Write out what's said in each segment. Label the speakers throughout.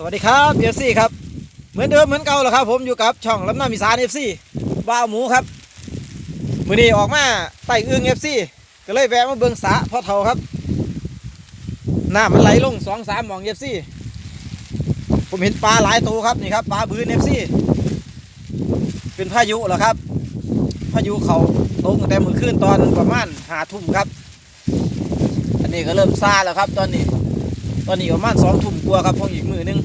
Speaker 1: สวัสดีครับเอฟซีครับ เหมือนเดิมเหมือนเก่าแหละครับ ผมอยู่กับช่องลำน้ำอีสานเอฟซีบ้าหมูครับมือนี้ออกมาไต่อึ้งเอฟซีก็เลยแวะมาเบิ่งสะพ่อเฒ่าครับน้ำมันไหลลงสองสามหมองเอฟซีผมเห็นปลาหลายตัวครับนี่ครับปลาบืนเอฟซีเป็นพายุเหรอครับ พายุเขาตกตั้งแต่มือขึ้นตอนประมาณหาทุ่มครับ อันนี้ก็เริ่มซาแล้วครับตอนนี้ ตอนนี้ประมาณสองทุ่มกว่าครับพงอีกมือหนึง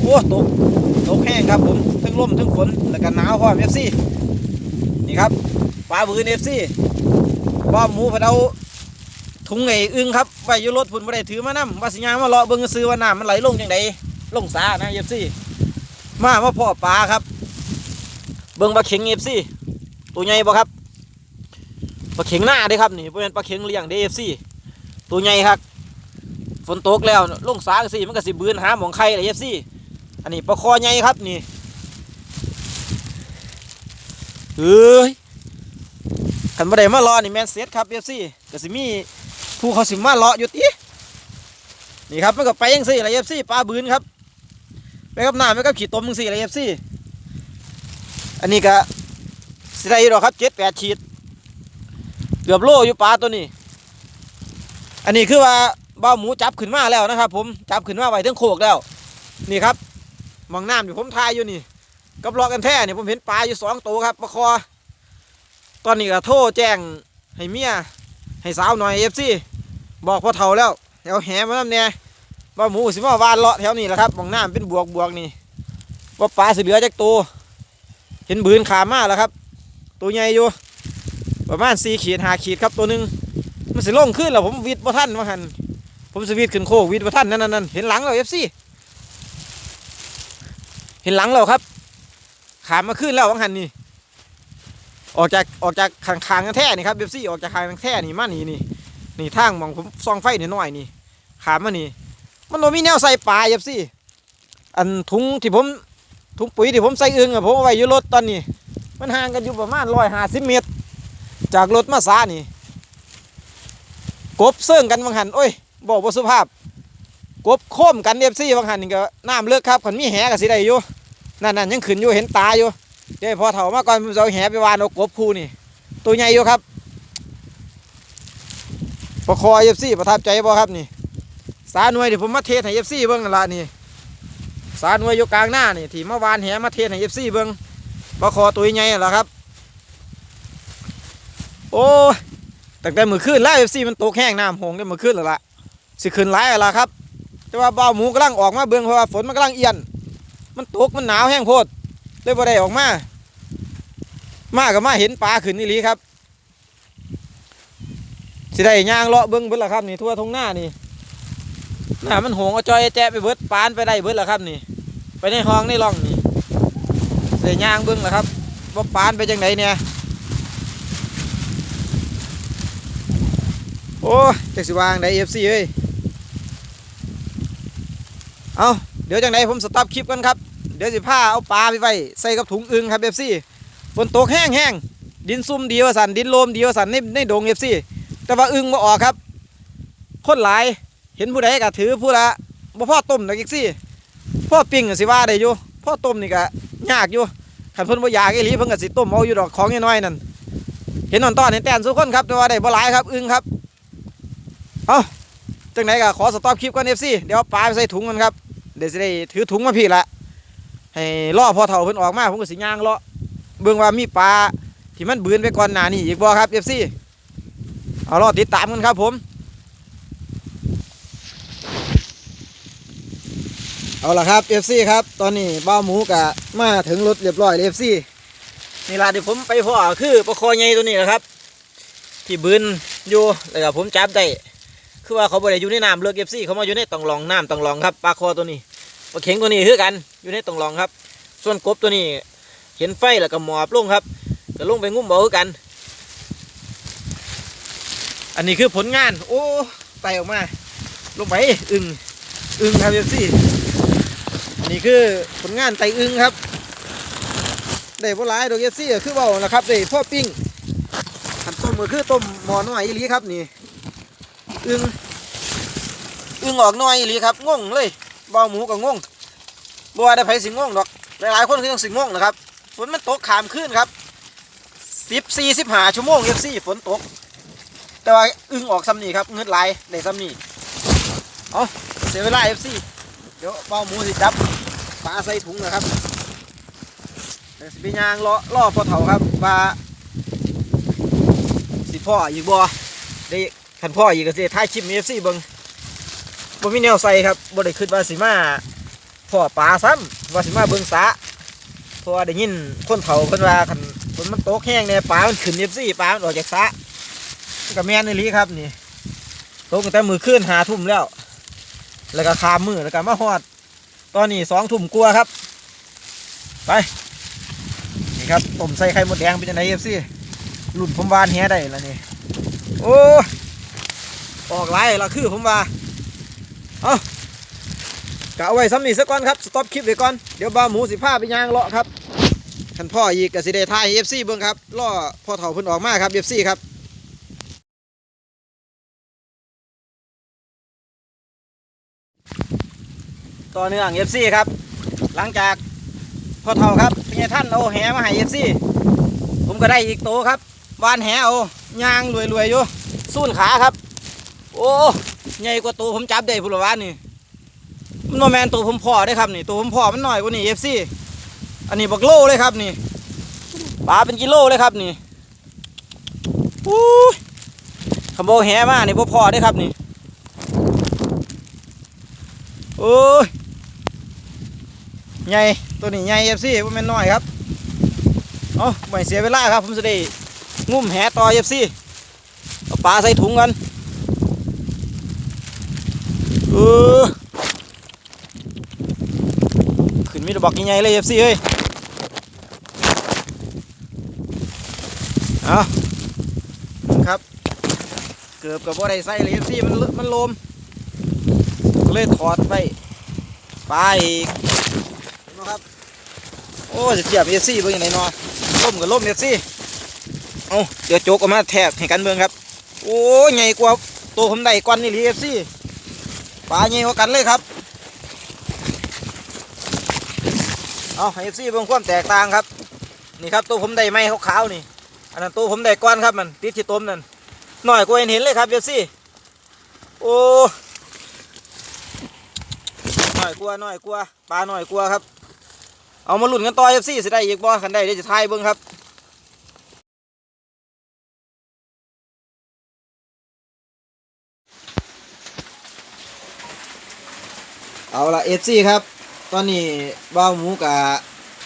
Speaker 1: โอ้ตกตกแห้งครับผมทั้งลมทั้งฝนแล้วก็หนาวพร้อเอฟซีนี่ครับปลาบืนเอฟซีป้อมหมูพะเดาถุงไอ้อึ้งครับไว้ยู่รถพุ่นไม่ได้ถือมานํว่าสิยางมาเลาะเบิ่งซื้อว่าน้ำมันไหลลงจังไดลงสานะเอฟซีมามาพ่อปลาครับ เบิ่งปลาเข็งเอฟซีตัวใหญ่บ่ครับปลาเข็งหน้าเด้ครับนี่เป็นปลาเข็งเลี้ยงเดเอฟซีตัวใหญ่ครับ ฝนตกแล้วลงสางสิมันก็สิบืนหาหมองไข่เลยเอฟซีอันนี้ปลาคอใหญ่ครับนี่เอ้ยขันบ่ได้มารอนี่แมนเซตครับเอฟซีก็สิมีผู้เขาสิมารออยู่ตินี่ครับมันก็ไปยังสี่เลยเอฟซีปลาบืนครับไปกับหน้ำไปกับขีดตมมึงสี่เลยเอฟซีอันนี้ก็สิได้อยู่หรอครับเจ็ดแปดขีดเกือบโลอยู่ปลาตัวนี้ อันนี้คือว่า บ้าหมูจับขึ้นมาแล้วนะครับ ผมจับขึ้นมาไว้ทั้งโคกแล้ว นี่ครับมองน้ำอยู่ผมทายอยู่นี่กับรอกันแท้เนี่ยผมเห็นปลาอยู่สองตัวครับปลาคอ ตอนนี้ก็โทรแจ้งให้เมียให้สาวหน่อยเอฟซีบอกพอเฒ่าแล้วแถวแหมาน้ำเนี่ยบ้าหมูสิมาวานเลาะแถวนี้แหละครับมองน้ำเป็นบวกบวกนี่ว่าปลาสิเหลือจากตัวเห็นบืนขามาแล้วครับ ตัวใหญ่อยู่ประมาณสี่ขีดหาขีดครับตัวหนึ่งมันสิลงขึ้นแล้วผมวิดบ่ทันว่าหัน ผมสวิดขึ้นโคกวิดบ่ทันนั่นนั่นนั่นเห็นหลังเราเอฟซีเห็นหลังเราครับ ขามมาขึ้นแล้ววังหันนี่ออกจากออกจากขางคางกันแท้นี่ครับเอฟซีออกจากคางกันแท้นี่มานี่นี่นี่ทางมองผมซองไฟนิดหน่อยนี่ขามมานี่มันโนมีแนวใส่ปลาเอฟซีอันถุงที่ผมถุงปุ๋ยที่ผมใส่เอึงอะผมเอาไว้อยู่รถตอนนี้ มันห่างกันอยู่ประมาณร้อยห้าสิบเมตร จากรถมาซานี่ กบเสื่องกันบางหันโอ้ย บอกว่าสุภาพ กบโค้มกันเอฟซีบางหันนี่ก็น้ำเลือกครับขันมีแหกับสิได้อยู่นั่นนั่นยังขึ้นอยู่เห็นตาอยู่เดี๋ยวพอเถ่ามาก่อนผมจะเอาแหไปวานเอากบคู่นี่ ตัวใหญ่อยู่ครับประคอเอฟซีประทับใจบ่ครับนี่สาหน่วยที่ผมมาเทสให้เอฟซีเบิ้งละนี่สาหน่วยอยู่กลางหน้านี่ที่เมาวานแหมาเทสให้เอฟซีเบิ้งประคอตัวใหญ่ละครับ โอ้ยตั้งแต่มือขึ้นแล้วเอฟซีมันตกแห้งน้ำหงได้มือขึ้นแล้วล่ะ สิขึ้นหลายแล้วล่ะครับ แต่ว่าบ่าหมูกำลังออกมาเบิ่งเพราะว่าฝนมันกำลังเอียน มันตกมันหนาวแห้งโพดเลยบ่ได้ออกมา มาก็มาเห็นปลาขึ้นนี่ลีครับสิได้ย่างเลาะเบิ่งเบิดละครับนี่ทั่วทงหน้านี่หน้ามันหงเอาจอยแจ๊ไปเบิดปานไปได้เบิดละครับนี่ ไปในห้องในร่องนี่สิได้ย่างเบิ่งละครับว่าปานไปจังไหนเนี่ยโอ้ยจักสิวางได้เอฟซีเอ้ย เอาเดี๋ยวจังไดผมสต็อปคลิปกันครับ เดี๋ยวสิพาเอาปลาไปไว้ใส่กับถุงอึงครับเอฟซีฝนตกแห้งแห้งดินซุ่มดีวสันดินโลมดีวสันในในดงเอฟซีแต่ว่าอึงมาออกครับคนหลายเห็นผู้ใดก็ถือผู้ละบ่พ่อต้มนะเอฟซีพ่อปิ้งก็สิว่าได้อยู่พ่อต้มนี่ก็ยากอยู่ขันเพิ่นบ่อยากอีหลีเพิ่นก็สิต้มเอาอยู่ดอกของน้อยนั่นเห็นนอนต้อนเห็นแตนสุกคนครับแต่ว่าได้บ่หลายครับอึงครับเอาจังไหนก็ขอสต็อปคลิปก่อนเอฟซีเดี๋ยวปลาไปใส่ถุงกันครับ เดี๋ยวจะได้ถือถุงมาพี่ละให้ล่อพอเท่าเพิ่นออกมาผมก็สิย่างเลาะเบิ่งว่ามีปลาที่มันบืนไปก่อนหน้านี้อีกบ่ครับเอฟซีเอาล่อติดตามกันครับผม เอาละครับเอฟซีครับ ตอนนี้บ้าหมูกะมาถึงรถเรียบร้อยเอฟซีนี่ล่ะที่ผมไปพ่อคือปลาคอใหญ่ตัวนี้แหละครับ ที่บืนอยู่แล้วก็ผมจับได้ คือว่าเขาบ่ได้อยู่ในน้ำเลือกเอฟซีเขามาอยู่ในตองรองน้ำตองรองครับปลาคอตัวนี้ปลาเข็งตัวนี้คือกันอยู่ในตองรองครับ ส่วนกบตัวนี้ เห็นไฟแล้วก็หมอบลงครับก็ลงไปงุ้มเบ่คือกัน อันนี้คือผลงาน โอ้ไตออกมา ลงไปอึงอึงครับเอฟซีอันนี้คือผลงานไตอึงครับได้พวหลายดอกเอฟซีคือเบานะครับได้พ่อปิ้งขันต้มก็คือต้มหมอน้อยอีหลีครับนี่ อึงอึงออกน้อยอีหลีครับงงเลยเบาหมูก็งงบ่ว่าได้ไผสิงงดอกหลายๆคนคือต้องสิงงนะครับฝนมันตกขามขึ้นครับสิบสี่สิบห้าชั่วโมงเอฟซีฝนตก แต่ว่าอึงออกซ้ำนี่ครับเงือดไหลในซ้ำนี่เอาเสียเวลาเอฟซีเดี๋ยวเบาหมูสิจับปลาใส่ถุงนะครับเดี๋ยวสิไปยางล้อล่อพอเถาครับว่าสิพ่ออีกบ่ได้ คันพ่ออีกก็สิท้ายคลิปเอฟซีเบิงบ่มีแนวใส่ครับบ่ได้คิดว่าสิมาพ่อปลาซ้ำว่าสิมาเบิงสะเพราะว่าได้ยินคนเฒ่าเพิ่นว่าคันฝนมันตกแห้งเนี่ยปลามันขึ้นเอฟซีปลามันออกจากสะกับแม่นอี่ลีครับนี่ตกตั้งแต่มือขึ้นหาทุ่มแล้ว แล้วก็คามมือแล้วก็มาฮอด ตอนนี้สองทุ่มกลัวครับ ไปนี่ครับต้มใส่ไข่มดแดงเป็นยังไงเอฟซีหลุดผมวานเฮียได้แล้วนี่โอ้ ออกไล่ละคือผมว่า เอากะเอาไว้ซ้ำนี่สักก่อนครับ สต็อปคลิปไว้ก่อน เดี๋ยวบ่าหมูสิผ้าไปย่างเลาะครับท่านพ่ออีกกสิเดทายเอฟซีเบิ้งครับล่อพ่อเฒ่าเพิ่นออกมาครับเอฟซีครับต่อเนื่องเอฟซีครับ หลังจากพ่อเท่าครับพี่ท่านเอาแหมาให้เอฟซีผมก็ได้อีกโตครับวานแหเอายางรวยๆอยู่สู้นขาครับ โอ้ใหญ่กว่าตัวผมจับได้พุละวานี่มันโนแมนตัวผมพ่อได้ครับนี่ตัวผมพ่อมันหน่อยกว่านี่เอฟซีอันนี้บักโลเลยครับนี่ปลาเป็นกิโลเลยครับนี่อู้ยขโมยแหมานี่พ่อพ่อได้ครับนี่โอ้ยใหญ่ตัวนี้ใหญ่เอฟซีว่าแม่นน้อยครับเอาไม่เสียเวลาครับผมจะได้งุ่มแหต่อเอฟซีเอาปลาใส่ถุงกัน เออขึ้นมีดบอกใหญ่ๆเลยเอฟซีเฮ้ยเอาครับ เกือบกับว่าได้ใส่เลยเอฟซีมันลมันลมเลยถอดไปไปอีกนไหมครับ โอ้จะเทียบเอฟซีเบิ่งยังไงเนาะล่มกับล่มเอฟซีเอาเดี๋ยวโจกออกมาแทบให้กันเบิ่งครับ โอ้ยใหญ่กว่าตัวผมได้กวนนี่หลีเอฟซี ปลาใหญ่กว่ากันเลยครับ เอาเอฟซีเบิ่งความแตกต่างครับ นี่ครับตัวผมได้ไม้ขาวๆนี่ อันนั้นตัวผมได้ก้อนครับมันติดที่ต้มนั่นหน่อยกว่าเห็นเห็นเลยครับเอฟซีโอ้หน่อยกลัวหน่อยกลัวปลาหน่อยกลัวครับ เอามาลุ้นกันต่อเอฟซีสิได้อีกบ่คันได้เดี๋ยวจะทายเบิ่งครับ เอาละเอฟซีครับ ตอนนี้บ้าวหมูกะ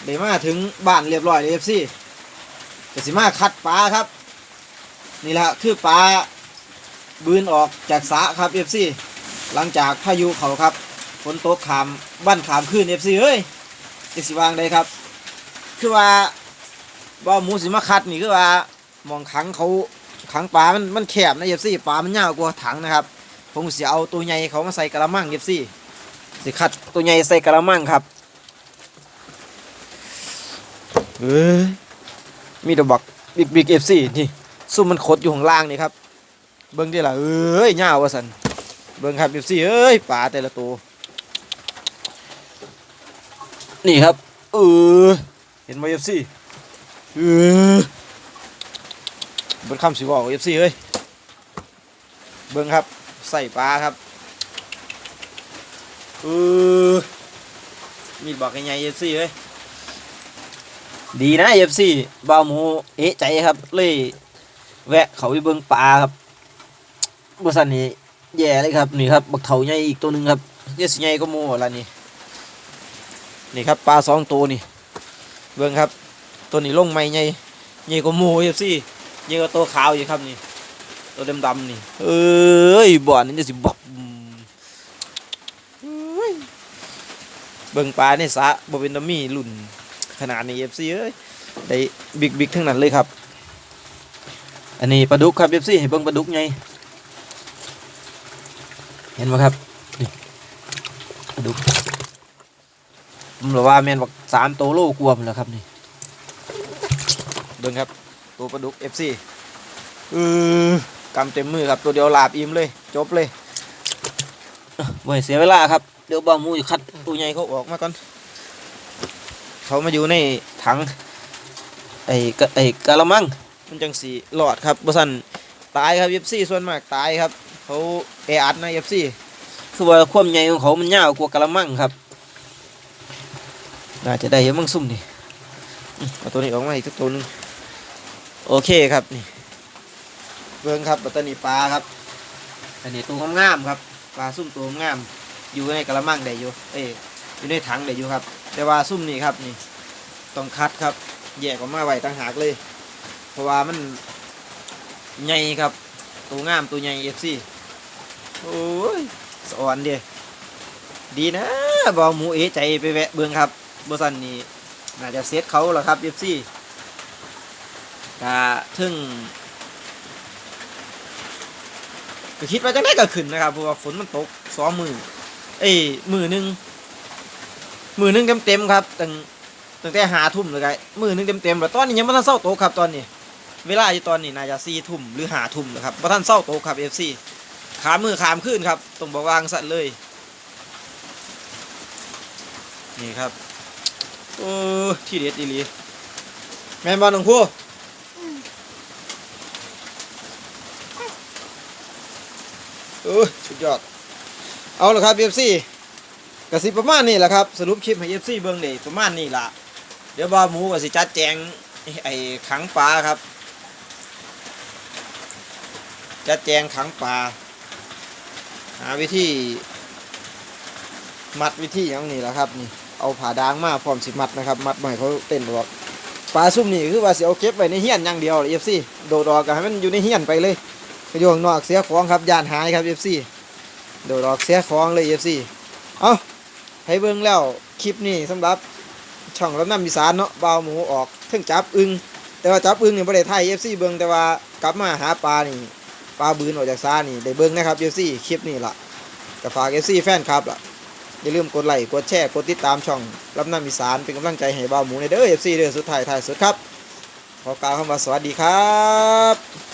Speaker 1: ได้มาถึงบ้านเรียบร้อยเลยเอฟซีก็สิมาคัดปลาครับ นี่แหละคือปลาบืนออกจากสะครับเอฟซีหลังจากพายุเขาครับฝนตกขามบ้านขามขึ้นเอฟซีเอ้ยจะสิวางได้ครับ คือว่าบ่หมูสิมาคัดนี่คือว่ามองขังเขาขังปลามันมันแคบนะเอฟซีปลามันยาวกว่าถังนะครับผมสิเอาตัวใหญ่เขามาใส่กระมังเอฟซี สิคัดตัวใหญ่ใส่กระมังครับเอ้ยมีแตะบักบิ๊กบิ๊กเอฟซีนี่ซุ่มมันขดอยู่ข้างล่างนี่ครับ เบิ้งดิล่ะเอ้ยยาวว่าสันเบิ่งครับเอฟซีเอ้ยปลาแต่ละตัวนี่ครับเออเห็นไหมเอฟซีเออเบิ่งคำสิบอกเอฟซีเอ้ยเบิ่งครับใส่ปลาครับ เออมีดบอกยังไงเอฟซีเอ้ยดีนะเอฟซีบ่าวหมูเอะใจครับ เลยแวะเขาไปเบิ่งปลาครับบริษัทนี้แย่เลยครับนี่ครับบักเถาใหญ่อีกตัวหนึ่งครับเยสใหญ่ก็โม่ละนี่นี่ครับปลาสองตัวนี่เบิ่งครับตัวนี้ลงไม่ใหญ่ใหญ่ก็โม่เอฟซีใหญ่ก็ตัวขาวอยู่ครับนี่ตัวดำๆนี่เอ้ยบ่อนี่จะสิบบเอ้ย เบิ่งปลาในสระบ่เป็นตามีรุ่นขนาดนี้เอฟซีเอ้ยได้บิ๊กบิ๊กทั้งนั้นเลยครับ อันนี้ปลาดุกครับเอฟซีให้เบิ่งปลาดุกไงเห็นไหมครับนี่ดูผมบอกว่าแมนบอกสามโตโลกวมแล้วครับนี่เบิ่งครับตัวปลาดุก FC เออกำเต็มมือครับตัวเดียวลาบอิ่มเลย จบเลยเอ่เสียเวลาครับ เดี๋ยวบ่าวหมูจะคัดตัวใหญ่เขาออกมาก่อน เขามาอยู่ในถัง ไอ้กะไอ้กะละมัง มันจังสีหลอดครับบ่ซั่นตายครับเอฟซีส่วนมากตายครับ เขาแออัดนะเอฟซีคือว่าความใหญ่ของเขามันยาวกว่ากะละมังครับ น่าจะได้เยอะมั่งซุ่มนี่อืมเอาตัวนี้ออกมาอีกสักตัวหนึงโอเคครับนี่เบิ่งครับปัตตานีปลาครับ อันนี้ตัวงามๆครับ ปลาซุ่มตัวงาม อยู่ในกะละมังได้อยู่เอ้ยอยู่ในถังได้อยู่ครับ แต่ว่าซุ่มนี่ครับนี่ต้องคัดครับ แยกออกมาไว้ต่างหากเลย เพราะว่ามันใหญ่ครับ ตัวงามตัวใหญ่เอฟซีโอ้ยสอนเดียดีนะบอหมูเอใจไปแวะเบืองครับบสันนี่น่าจะเซตเขาแล้วครับเอฟซีกะถึงก็คิดว่าจะได้ก็ขึ้นนะครับเพราะว่าฝนมันตกสองมือ เอ้มือหนึ่งมือหนึ่งเต็มเต็มครับตั้งตั้งแต่หาทุ่มเลยไงมือหนึ่งเต็มเต็มแล้วตอนนี้ยังไม่ทันเศร้าโตกครับตอนนี้ เวลาอยู่ตอนนี้น่าจะสี่ทุ่มหรือหาทุ่มนะครับเพราะท่านเศร้าโตกครับเอฟซีขามมือขามขึ้นครับต้องบอกวางสัตว์เลย นี่ครับโอ้ที่เด็ดอีหลีแม่นบอลหลวงพูโอ้สุดยอด เอาละครับเอฟซีกสิประมาณนี้แหละครับสรุปคลิปให้เอฟซีเบิ้งเลยประมาณนี้ละเดี๋ยวบาหมูกับสิจัดแจงไอ้ขังปลาครับ จัดแจงขังปลาหาวิธีมัดวิธีอย่างนี้แหละครับนี่เอาผ่าดางมาพร้อมสิมัดนะครับ มัดใหม่เขาเต้นบอกปลาซุ่มนี่คือว่าสิเอาเก็บไว้ในเฮียนอย่างเดียวเอฟซีโดดออกก็ให้มันอยู่ในเฮียนไปเลยไปอยู่ข้างนอกเสียของครับยานหายครับเอฟซี โดดออกเสียของเลยเอฟซีเอาให้เบิ่งแล้วคลิปนี้สำหรับช่องรับน้ำอีสานเนาะเบาวหมูออกเพิ่งจับอึงแต่ว่าจับอึงนี่ประเทศไทยเอฟซีเบิ่งแต่ว่ากลับมาหาปลานี่ปลาบืนออกจากซานี่ได้เบิ่งนะครับเอฟซีคลิปนี้ละก็ฝากเอฟซีแฟนครับล่ะอย่าลืมกดไลค์กดแชร์กดติดตามช่องรับน้ำอีสานเป็นกำลังใจให้บ่าวหมูในเด้อเอฟซีเด้อสุดท้ายท้ายสุดครับขอกล่าวคำว่าสวัสดีครับ